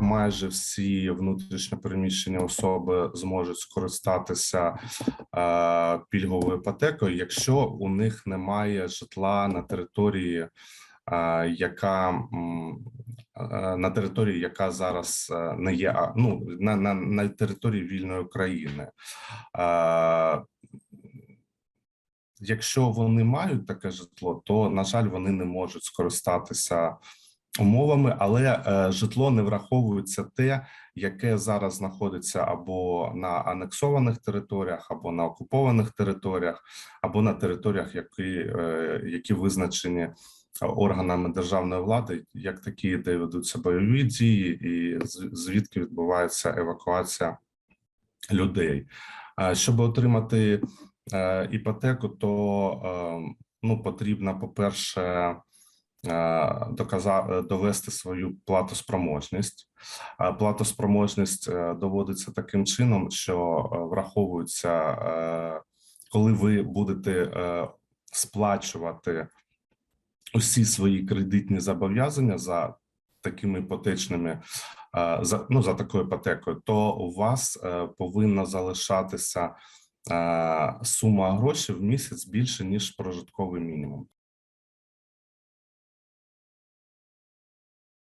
майже всі внутрішньо переміщені особи зможуть скористатися е, пільговою іпотекою, якщо у них немає житла на території, е, яка е, на території, яка зараз е, не є ну на, на, на території вільної України. Е, Якщо вони мають таке житло, то на жаль, вони не можуть скористатися умовами, але е, житло не враховується те, яке зараз знаходиться або на анексованих територіях, або на окупованих територіях, або на територіях, які, е, які визначені органами державної влади, як такі, де ведуться бойові дії, і звідки відбувається евакуація людей. Е, Щоб отримати е, іпотеку, то е, ну потрібно, по-перше, е, доказа- е, довести свою платоспроможність. А Платоспроможність е, доводиться таким чином, що е, враховується, е, коли ви будете е, сплачувати усі свої кредитні зобов'язання за такими іпотечними е, за ну за такою іпотекою, то у вас е, повинна залишатися е, сума грошей в місяць більше ніж прожитковий мінімум.